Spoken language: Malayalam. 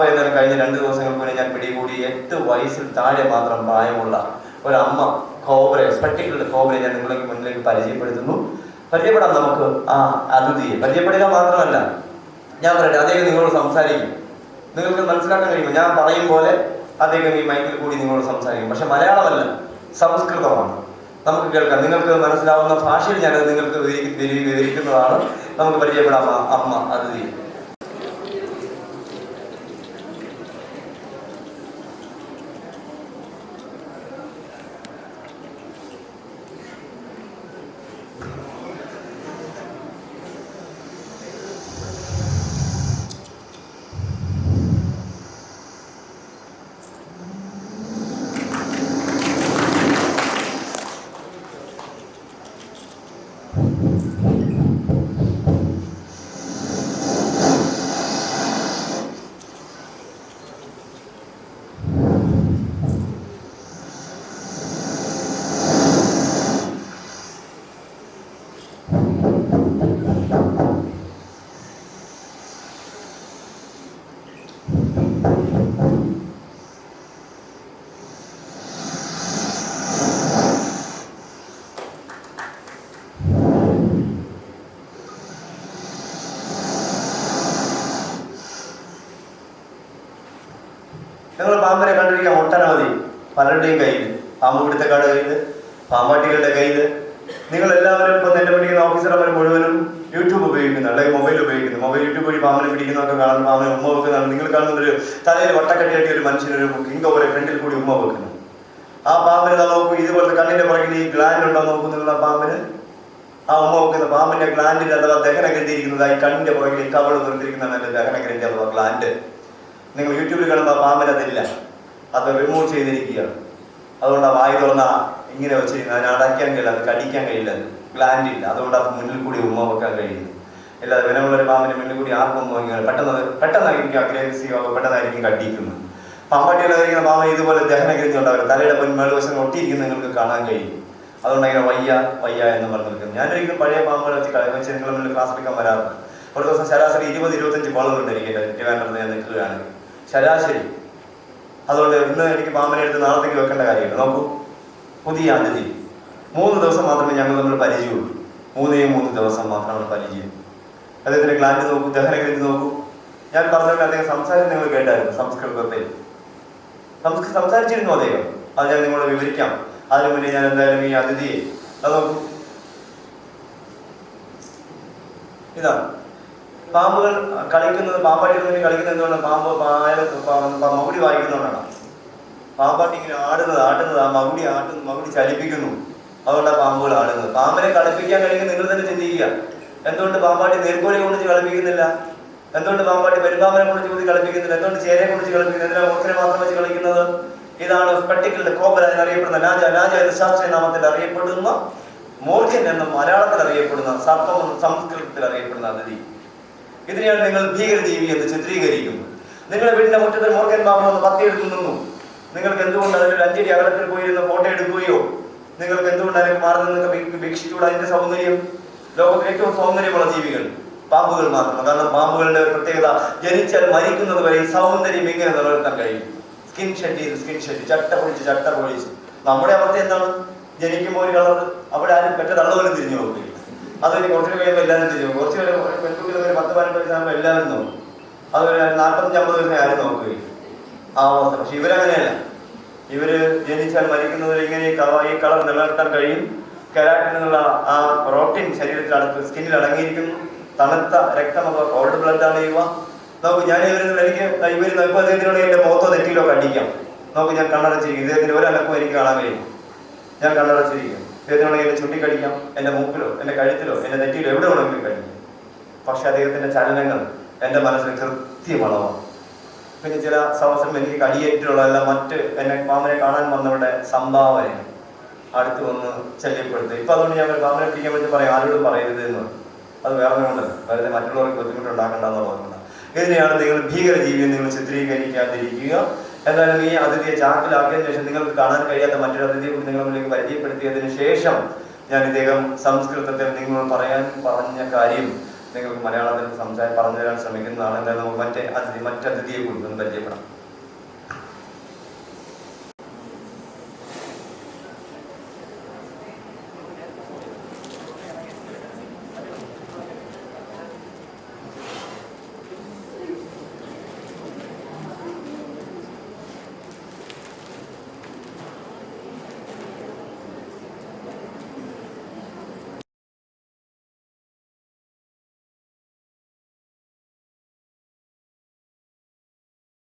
എന്നാലും കഴിഞ്ഞ രണ്ട് ദിവസങ്ങൾക്ക് മുന്നേ ഞാൻ പിടികൂടി എട്ട് വയസ്സിൽ താഴെ മാത്രം പ്രായമുള്ള ഒരമ്മ കോബ്രയെ സ്പെക്ടിക്കിളുടെ കോബ്രയെ ഞാൻ നിങ്ങൾക്ക് മുന്നിലേക്ക് പരിചയപ്പെടുത്തുന്നു. പരിചയപ്പെടാം നമുക്ക്. ആ അതിഥിയെ പരിചയപ്പെടുക മാത്രമല്ല ഞാൻ പറയട്ടെ അദ്ദേഹം നിങ്ങളോട് സംസാരിക്കും. നിങ്ങൾക്ക് മനസ്സിലാക്കാൻ കഴിയുമോ? ഞാൻ പറയും പോലെ അദ്ദേഹം ഈ മൈക്കിൽ കൂടി നിങ്ങളോട് സംസാരിക്കും. പക്ഷെ മലയാളമല്ല സംസ്കൃതമാണ്. നമുക്ക് കേൾക്കാം. നിങ്ങൾക്ക് മനസ്സിലാവുന്ന ഭാഷയിൽ ഞാനത് നിങ്ങൾക്ക് വിവരി- വിവരി- വിവരിക്കുന്നതാണ്. നമുക്ക് പരിചയപ്പെടാം അമ്മ അതിഥി നിങ്ങൾ പാമ്പിനെ കണ്ടിരിക്കാം ഒട്ടനവധി പലരുടെയും കയ്യിൽ പാമ്പ് പിടുത്തക്കാരുടെ കയ്യിൽ പാമ്പാട്ടികളുടെ കയ്യിൽ നിങ്ങൾ എല്ലാവരും ഇപ്പം എന്റെ പഠിക്കുന്ന ഓഫീസർമാർ മുഴുവനും യൂട്യൂബ് ഉപയോഗിക്കുന്നു അല്ലെങ്കിൽ മൊബൈൽ ഉപയോഗിക്കുന്നു. മൊബൈൽ യൂട്യൂബ് വഴി പാമ്പിനെ പിടിക്കുന്നതൊക്കെ കാണുന്നു പാമ്പിനെ ഉമ്മ വെക്കുന്നതാണ്. നിങ്ങൾ കാണുന്ന ഒരു തലയിൽ വട്ടക്കട്ടി കെട്ടിയ ഒരു മനുഷ്യനൊരു കിങ്ക പോലെ ഫ്രണ്ടിൽ കൂടി ഉമ്മ വെക്കുന്നു. ആ പാമ്പിനെ നോക്കൂ ഇതുപോലത്തെ കണ്ണിന്റെ പുറകിൽ ഈ ഗ്ലാൻഡ് ഉണ്ടോ നോക്കൂ ആ പാമ്പിന്. ആ ഉമ്മ വെക്കുന്ന പാമ്പിന്റെ ഗ്ലാൻഡിൽ അഥവാ ദഹന ഗ്രന്ഥിയിരിക്കുന്നത് ഈ കണ്ണിന്റെ പുറകിൽ കവൾ നിർത്തിയിരിക്കുന്നതാണ് ദഹന ഗ്രന്ഥി അഥവാ ഗ്ലാൻഡ് നിങ്ങൾ യൂട്യൂബിൽ കാണുമ്പോൾ ആ അതില്ല. അത് റിമൂവ് ചെയ്തിരിക്കുകയാണ്. അതുകൊണ്ട് ആ വായി തുറന്ന ഇങ്ങനെ വെച്ചിരിക്കുന്നത് അതിനെ അടയ്ക്കാൻ കഴിയില്ല അത് കടിക്കാൻ കഴിയില്ല ഗ്ലാൻഡ് ഇല്ല. അതുകൊണ്ട് അത് മുന്നിൽ കൂടി ഉമ്മ വെക്കാൻ കഴിയുന്നു. അല്ലാതെ വിനമുള്ള ഒരു പാമ്പിന് മുന്നിൽ കൂടി ആർക്കും വെക്കാൻ പെട്ടെന്ന് പെട്ടെന്നായിരിക്കും ആകും പെട്ടെന്നായിരിക്കും കടിക്കുന്നത് പാമ്പട്ടികളായിരിക്കുന്ന പാമ്പ് ഇതുപോലെ ദഹനഗ്രന്ഥി ഉണ്ടാവില്ല തലയുടെ മുൻ മേൽവശം ഒട്ടിയിരിക്കുന്ന നിങ്ങൾക്ക് കാണാൻ കഴിയും. അതുകൊണ്ട് അങ്ങനെ വയ്യ വയ്യ എന്ന് പറഞ്ഞു നിൽക്കുന്നത് ഞാനൊരിക്കലും പഴയ പാമ്പുകളെ വെച്ച് കളി വെച്ച് നിങ്ങളുടെ ക്ലാസ് എടുക്കാൻ വരാറുണ്ട് ഒരു ദിവസം ശരാശരി ഇരുപത് ഇരുപത്തഞ്ച് കോളുകളുണ്ട് എനിക്ക് ട്രിവാൻഡ്രത്ത് ഞാൻ നിൽക്കുകയാണെങ്കിൽ. ശരാശരി. അതുകൊണ്ട് ഇന്ന് എനിക്ക് പാമ്പിനെ എടുത്ത് നാളത്തേക്ക് വെക്കേണ്ട കാര്യമില്ല. നോക്കൂ. പുതിയ അതിഥി. മൂന്ന് ദിവസം മാത്രമേ ഞങ്ങൾ തമ്മിൽ പരിചയമുള്ളൂ. മൂന്നേ മൂന്ന് ദിവസം മാത്രമാണ് പരിചയം. അദ്ദേഹത്തിന്റെ ഗ്ലാൻഡ് നോക്കൂ. ദഹനഗ്രന്ഥി നോക്കൂ. ഞാൻ പറഞ്ഞിട്ട് അദ്ദേഹം സംസാരം നിങ്ങൾ കേട്ടായിരുന്നു. സംസ്കൃതത്തിൽ സംസ്കൃ സംസാരിച്ചിരുന്നു അദ്ദേഹം. അത് ഞാൻ നിങ്ങളോട് വിവരിക്കാം. അതിനു മുന്നേ ഞാൻ എന്തായാലും ഈ അതിഥിയെ അത് നോക്കൂ. ഇതാണ് പാമ്പുകൾ കളിക്കുന്നത് പാമ്പാട്ടികൾ കളിക്കുന്നത് എന്തുകൊണ്ട് പാമ്പ് പായ മകുടി വായിക്കുന്നതുകൊണ്ടാണ്. പാമ്പാട്ടി ഇങ്ങനെ ആടുന്നത് ആട്ടുന്നത് ആ മകുടി ആട്ടുന്നു മകുടി ചലിപ്പിക്കുന്നു. അതുകൊണ്ടാണ് പാമ്പുകൾ ആടുന്നത്. പാമ്പിനെ കളിപ്പിക്കാൻ കഴിയുന്ന നിങ്ങൾ തന്നെ ചിന്തിക്കുക എന്തുകൊണ്ട് പാമ്പാട്ടി നേർക്കോലെ കൊണ്ട് കളിപ്പിക്കുന്നില്ല? എന്തുകൊണ്ട് പാമ്പാട്ടി പെരുമ്പാമ്പനെ കൊണ്ട് ചൂതി കളിപ്പിക്കുന്നില്ല? എന്തുകൊണ്ട് ചേരയെ കൊണ്ട് കളിപ്പിക്കുന്നില്ല? എന്തിനാ മുഖത്തിനെ മാത്രം വെച്ച് കളിക്കുന്നത്? ഇതാണ് സ്പെട്ടിക്കലിന്റെ കോപ്പൽ എന്നറിയപ്പെടുന്ന രാജ രാജ എന്ന നാമത്തിൽ അറിയപ്പെടുന്ന മോർജൻ എന്ന മലയാളത്തിൽ അറിയപ്പെടുന്ന സർപ്പം സംസ്കൃതത്തിൽ അറിയപ്പെടുന്ന അതിഥി. ഇതിനെയാണ് നിങ്ങൾ ഭീകരജീവി എന്ന് ചിത്രീകരിക്കുന്നത്. നിങ്ങളുടെ വീടിന്റെ മുറ്റത്ത് മോർഗൻ ബാബു ഒന്ന് പത്തിയെടുത്ത് നിന്നു. നിങ്ങൾക്ക് എന്തുകൊണ്ട് അതിൽ അഞ്ചടി അകലത്തിൽ പോയിരുന്ന് ഫോട്ടോ എടുക്കുകയോ? നിങ്ങൾക്ക് എന്തുകൊണ്ട് അതിന് മാറി നിന്ന് വീക്ഷിച്ചുകൂടാ അതിന്റെ സൗന്ദര്യം? ലോകത്തിലെ ഏറ്റവും സൗന്ദര്യമുള്ള ജീവികൾ പാമ്പുകൾ മാത്രം കാരണം പാമ്പുകളുടെ പ്രത്യേകത ജനിച്ചാൽ മരിക്കുന്നത് വരെ സൗന്ദര്യം ഇങ്ങനെ നിലനിർത്താൻ കഴിയും? സ്കിൻ ഷെഡ് ചെയ്ത് സ്കിൻ ഷെഡ് ചട്ട പൊളിച്ച് ചട്ട പൊളിച്ച്. നമ്മുടെ അവസ്ഥ എന്താണ്? ജനിക്കുമ്പോൾ ഒരു കളർ അവിടെ ആരും പെട്ട തള്ളവരും തിരിഞ്ഞു നോക്കില്ല. അതൊരു കുറച്ച് കഴിയുമ്പോൾ എല്ലാവരും തിരിയും. കുറച്ച് പെൺകുട്ടികൾ പത്ത് പതിനെട്ട് വയസ്സാകുമ്പോൾ എല്ലാവരും നോക്കും അത് നാൽപ്പത്തഞ്ച് അമ്പത് വയസ്സിനെ ആരും നോക്കുകയില്ല. ആ അവസ്ഥ. പക്ഷെ ഇവരങ്ങനെയല്ല. ഇവർ ജനിച്ചാൽ മരിക്കുന്നവർ ഇങ്ങനെ ഈ കളർ നിലനിർത്താൻ കഴിയും. കെരാറ്റിൻ എന്നുള്ള ആ പ്രോട്ടീൻ ശരീരത്തിൽ അടുത്ത് സ്കിന്നിൽ അടങ്ങിയിരിക്കുന്നു. തണുത്ത രക്തം അപ്പോൾ കോൾഡ് ബ്ലഡ് ആണ് ഇവ. നോക്കൂ ഞാൻ ഇവരിൽ എനിക്ക് ഇവർ നോക്കുമ്പോൾ എന്റെ മുഖത്തോ നെറ്റിയിലോ കടിക്കാം നോക്കൂ ഞാൻ കണ്ണടച്ചിരിക്കും ഇദ്ദേഹത്തിന് ഒരു അനക്കവും എനിക്ക് കാണാൻ കഴിയും ഞാൻ കണ്ണടച്ചിരിക്കും ഇദ്ദേഹത്തിനോട് എന്നെ ചുണ്ടിക്കടിക്കാം എന്റെ മൂക്കിലോ എന്റെ കഴുത്തിലോ എന്റെ നെറ്റിയിലോ എവിടെ വേണമെങ്കിലും കഴിക്കും പക്ഷെ അദ്ദേഹത്തിന്റെ ചലനങ്ങൾ എന്റെ മനസ്സിൽ കൃത്യമളവാണ് പിന്നെ ചില അവസരം എനിക്ക് കടിയേറ്റിട്ടുള്ളതല്ല മറ്റ് എന്നെ മാമനെ കാണാൻ വന്നവരുടെ സംഭാവന അടുത്ത് വന്ന് ശല്യപ്പെടുത്തുക ഇപ്പൊ അതുകൊണ്ട് ഞാൻ മാമനെ പിടിക്കാൻ വേണ്ടി പറയും ആരോടും പറയരുത് എന്ന്. അത് വേറെ കൊണ്ടല്ല വെറുതെ മറ്റുള്ളവർക്ക് ബുദ്ധിമുട്ടുണ്ടാക്കണ്ടെന്നുള്ളതുകൊണ്ട് ഇതിനെയാണ് നിങ്ങൾ ഭീകരജീവിയെ നിങ്ങൾ ചിത്രീകരിക്കാതിരിക്കുക. എന്തായാലും ഈ അതിഥിയെ ചാക്കിലാക്കിയതിനു ശേഷം നിങ്ങൾക്ക് കാണാൻ കഴിയാത്ത മറ്റൊരു അതിഥിയെ കൂടി നിങ്ങളുടെ മുന്നിലേക്ക് പരിചയപ്പെടുത്തിയതിനു ശേഷം ഞാൻ ഇദ്ദേഹം സംസ്കൃതത്തിൽ നിങ്ങൾ പറയാൻ പറഞ്ഞ കാര്യം നിങ്ങൾക്ക് മലയാളത്തിൽ സംസാരം പറഞ്ഞു തരാൻ ശ്രമിക്കുന്നതാണ്. എന്തായാലും നമുക്ക് മറ്റേ അതിഥി മറ്റതിഥിയെ കൂടി ഒന്ന് പരിചയപ്പെടാം.